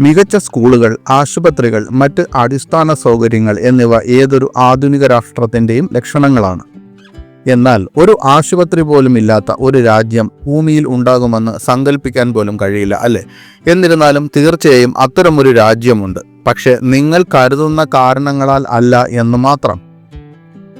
മികച്ച സ്കൂളുകൾ ആശുപത്രികൾ മറ്റ് അടിസ്ഥാന സൗകര്യങ്ങൾ എന്നിവ ഏതൊരു ആധുനിക രാഷ്ട്രത്തിന്റെയും ലക്ഷണങ്ങളാണ്. എന്നാൽ ഒരു ആശുപത്രി പോലും ഇല്ലാത്ത ഒരു രാജ്യം ഭൂമിയിൽ ഉണ്ടാകുമെന്ന് സങ്കല്പിക്കാൻ പോലും കഴിയില്ല അല്ലേ? എന്നിരുന്നാലും തീർച്ചയായും അത്തരമൊരു രാജ്യമുണ്ട്. പക്ഷെ നിങ്ങൾ കരുതുന്ന കാരണങ്ങളാൽ അല്ല എന്ന് മാത്രം.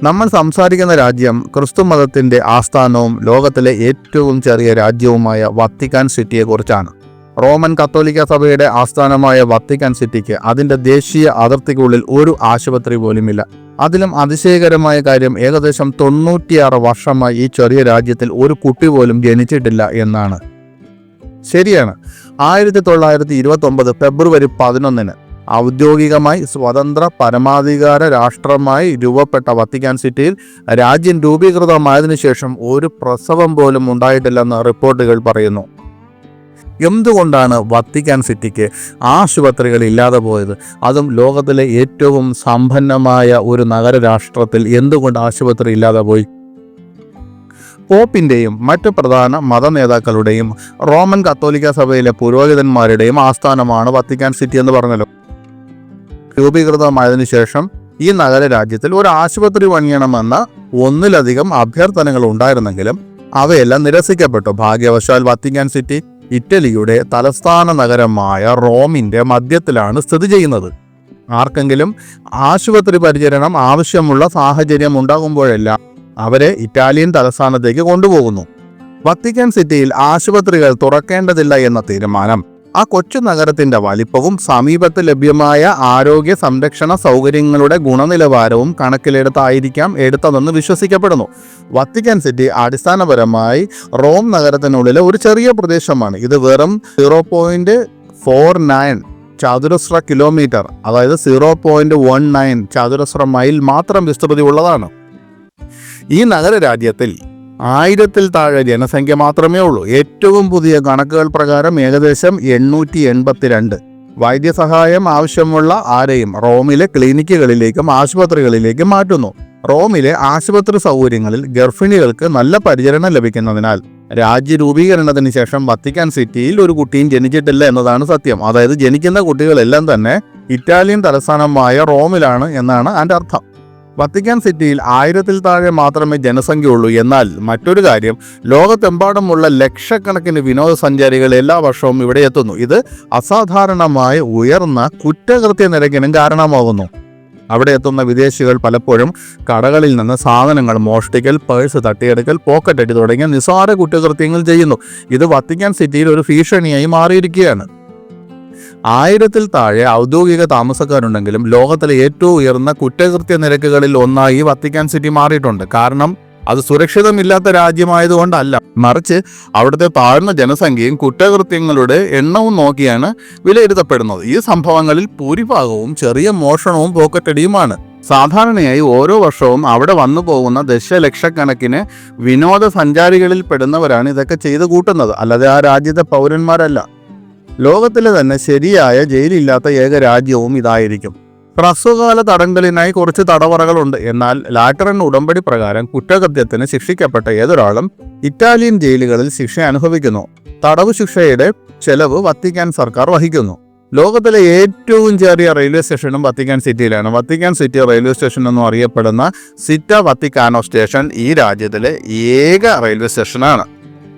നമ്മൾ സംസാരിക്കുന്ന രാജ്യം ക്രിസ്തു മതത്തിന്റെ ആസ്ഥാനവും ലോകത്തിലെ ഏറ്റവും ചെറിയ രാജ്യവുമായ വത്തിക്കാൻ സിറ്റിയെക്കുറിച്ചാണ്. റോമൻ കത്തോലിക്ക സഭയുടെ ആസ്ഥാനമായ വത്തിക്കാൻ സിറ്റിക്ക് അതിന്റെ ദേശീയ അതിർത്തിക്കുള്ളിൽ ഒരു ആശുപത്രി പോലുമില്ല. അതിലും അതിശയകരമായ കാര്യം ഏകദേശം തൊണ്ണൂറ്റിയാറ് വർഷമായി ഈ ചെറിയ രാജ്യത്തിൽ ഒരു കുട്ടി പോലും ജനിച്ചിട്ടില്ല എന്നാണ്. ശരിയാണ്. ആയിരത്തി തൊള്ളായിരത്തി ഇരുപത്തി ഒമ്പത് ഫെബ്രുവരി പതിനൊന്നിന് ഔദ്യോഗികമായി സ്വതന്ത്ര പരമാധികാര രാഷ്ട്രമായി രൂപപ്പെട്ട വത്തിക്കാൻ സിറ്റിയിൽ രാജ്യം രൂപീകൃതമായതിനു ശേഷം ഒരു പ്രസവം പോലും ഉണ്ടായിട്ടില്ലെന്ന് റിപ്പോർട്ടുകൾ പറയുന്നു. എന്തുകൊണ്ടാണ് വത്തിക്കാൻ സിറ്റിക്ക് ആശുപത്രികൾ ഇല്ലാതെ പോയത്? അതും ലോകത്തിലെ ഏറ്റവും സമ്പന്നമായ ഒരു നഗരരാഷ്ട്രത്തിൽ എന്തുകൊണ്ട് ആശുപത്രി ഇല്ലാതെ പോയി? പോപ്പിന്റെയും മറ്റ് പ്രധാന മത നേതാക്കളുടെയും റോമൻ കത്തോലിക്ക സഭയിലെ പുരോഹിതന്മാരുടെയും ആസ്ഥാനമാണ് വത്തിക്കാൻ സിറ്റി എന്ന് പറഞ്ഞല്ലോ. രൂപീകൃതമായതിനു ശേഷം ഈ നഗര രാജ്യത്തിൽ ഒരു ആശുപത്രി പണിയണമെന്ന ഒന്നിലധികം അഭ്യർത്ഥനകൾ ഉണ്ടായിരുന്നെങ്കിലും അവയെല്ലാം നിരസിക്കപ്പെട്ടു. ഭാഗ്യവശാൽ വത്തിക്കാൻ സിറ്റി ഇറ്റലിയുടെ തലസ്ഥാന നഗരമായ റോമിന്റെ മധ്യത്തിലാണ് സ്ഥിതി ചെയ്യുന്നത്. ആർക്കെങ്കിലും ആശുപത്രി പരിചരണം ആവശ്യമുള്ള സാഹചര്യം ഉണ്ടാകുമ്പോഴെല്ലാം അവരെ ഇറ്റാലിയൻ തലസ്ഥാനത്തേക്ക് കൊണ്ടുപോകുന്നു. വത്തിക്കാൻ സിറ്റിയിൽ ആശുപത്രികൾ തുറക്കേണ്ടതില്ല എന്ന തീരുമാനം ആ കൊച്ചു നഗരത്തിന്റെ വലിപ്പവും സമീപത്ത് ലഭ്യമായ ആരോഗ്യ സംരക്ഷണ സൗകര്യങ്ങളുടെ ഗുണനിലവാരവും കണക്കിലെടുത്തായിരിക്കാം എടുത്തതെന്ന് വിശ്വസിക്കപ്പെടുന്നു. വത്തിക്കാൻ സിറ്റി അടിസ്ഥാനപരമായി റോം നഗരത്തിനുള്ളിലെ ഒരു ചെറിയ പ്രദേശമാണ്. ഇത് വെറും സീറോ പോയിന്റ് ഫോർ നയൻ ചതുരശ്ര കിലോമീറ്റർ അതായത് സീറോ പോയിന്റ് വൺ നയൻ ചതുരശ്ര മൈൽ മാത്രം വിസ്തൃതി ഉള്ളതാണ്. ഈ നഗരരാജ്യത്തിൽ ആയിരത്തിൽ താഴെ ജനസംഖ്യ മാത്രമേ ഉള്ളൂ. ഏറ്റവും പുതിയ കണക്കുകൾ പ്രകാരം ഏകദേശം എണ്ണൂറ്റി എൺപത്തിരണ്ട് വൈദ്യസഹായം ആവശ്യമുള്ള ആരെയും റോമിലെ ക്ലിനിക്കുകളിലേക്കും ആശുപത്രികളിലേക്കും മാറ്റുന്നു. റോമിലെ ആശുപത്രി സൗകര്യങ്ങളിൽ ഗർഭിണികൾക്ക് നല്ല പരിചരണം ലഭിക്കുന്നതിനാൽ രാജ്യ രൂപീകരണത്തിന് ശേഷം വത്തിക്കാൻ സിറ്റിയിൽ ഒരു കുട്ടിയും ജനിച്ചിട്ടില്ല എന്നതാണ് സത്യം. അതായത് ജനിക്കുന്ന കുട്ടികളെല്ലാം തന്നെ ഇറ്റാലിയൻ തലസ്ഥാനമായ റോമിലാണ് എന്നാണ് അതിന്റെ അർത്ഥം. വത്തിക്കാൻ സിറ്റിയിൽ ആയിരത്തിൽ താഴെ മാത്രമേ ജനസംഖ്യയുള്ളൂ. എന്നാൽ മറ്റൊരു കാര്യം ലോകത്തെമ്പാടുമുള്ള ലക്ഷക്കണക്കിന് വിനോദസഞ്ചാരികൾ എല്ലാ വർഷവും ഇവിടെ എത്തുന്നു. ഇത് അസാധാരണമായ ഉയർന്ന കുറ്റകൃത്യ നിരക്കിനും കാരണമാകുന്നു. അവിടെ എത്തുന്ന വിദേശികൾ പലപ്പോഴും കടകളിൽ നിന്ന് സാധനങ്ങൾ മോഷ്ടിക്കൽ പേഴ്സ് തട്ടിയെടുക്കൽ പോക്കറ്റ് അടി തുടങ്ങിയ നിസ്സാര കുറ്റകൃത്യങ്ങൾ ചെയ്യുന്നു. ഇത് വത്തിക്കാൻ സിറ്റിയിൽ ഒരു ഭീഷണിയായി മാറിയിരിക്കുകയാണ്. ആയിരത്തിൽ താഴെ ഔദ്യോഗിക താമസക്കാരുണ്ടെങ്കിലും ലോകത്തിലെ ഏറ്റവും ഉയർന്ന കുറ്റകൃത്യ നിരക്കുകളിൽ ഒന്നായി വത്തിക്കാൻ സിറ്റി മാറിയിട്ടുണ്ട്. കാരണം അത് സുരക്ഷിതമില്ലാത്ത രാജ്യമായതുകൊണ്ടല്ല. മറിച്ച് അവിടുത്തെ താഴ്ന്ന ജനസംഖ്യയും കുറ്റകൃത്യങ്ങളുടെ എണ്ണവും നോക്കിയാണ് വിലയിരുത്തപ്പെടുന്നത്. ഈ സംഭവങ്ങളിൽ ഭൂരിഭാഗവും ചെറിയ മോഷണവും പോക്കറ്റടിയുമാണ്. സാധാരണയായി ഓരോ വർഷവും അവിടെ വന്നു പോകുന്ന ദശലക്ഷക്കണക്കിന് വിനോദസഞ്ചാരികളിൽ പെടുന്നവരാണ് ഇതൊക്കെ ചെയ്തു കൂട്ടുന്നത്. അല്ലാതെ ആ രാജ്യത്തെ പൗരന്മാരല്ല. ലോകത്തിലെ തന്നെ ശരിയായ ജയിലില്ലാത്ത ഏക രാജ്യവും ഇതായിരിക്കും. ഹ്രസ്വകാല തടങ്കലിനായി കുറച്ച് തടവറകളുണ്ട്. എന്നാൽ ലാറ്ററൻ ഉടമ്പടി പ്രകാരം കുറ്റകൃത്യത്തിന് ശിക്ഷിക്കപ്പെട്ട ഏതൊരാളും ഇറ്റാലിയൻ ജയിലുകളിൽ ശിക്ഷ അനുഭവിക്കുന്നു. തടവ് ശിക്ഷയുടെ ചെലവ് വത്തിക്കാൻ സർക്കാർ വഹിക്കുന്നു. ലോകത്തിലെ ഏറ്റവും ചെറിയ റെയിൽവേ സ്റ്റേഷനും വത്തിക്കാൻ സിറ്റിയിലാണ്. വത്തിക്കാൻ സിറ്റി റെയിൽവേ സ്റ്റേഷൻ എന്നും അറിയപ്പെടുന്ന സിറ്റ വത്തിക്കാനോ സ്റ്റേഷൻ ഈ രാജ്യത്തിലെ ഏക റെയിൽവേ സ്റ്റേഷനാണ്.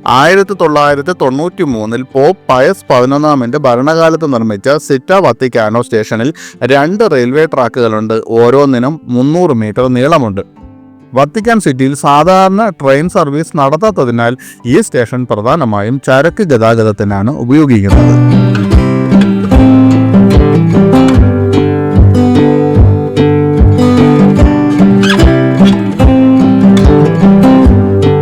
ആയിരത്തി തൊള്ളായിരത്തി തൊണ്ണൂറ്റി മൂന്നിൽ പോപ്പ് പയസ് പതിനൊന്നാമിന്റെ ഭരണകാലത്ത് നിർമ്മിച്ച സിറ്റ വത്തിക്കാനോ സ്റ്റേഷനിൽ രണ്ട് റെയിൽവേ ട്രാക്കുകളുണ്ട്. ഓരോന്നിനും മുന്നൂറ് മീറ്റർ നീളമുണ്ട്. വത്തിക്കാൻ സിറ്റിയിൽ സാധാരണ ട്രെയിൻ സർവീസ് നടത്താത്തതിനാൽ ഈ സ്റ്റേഷൻ പ്രധാനമായും ചരക്ക് ഗതാഗതത്തിനാണ് ഉപയോഗിക്കുന്നത്.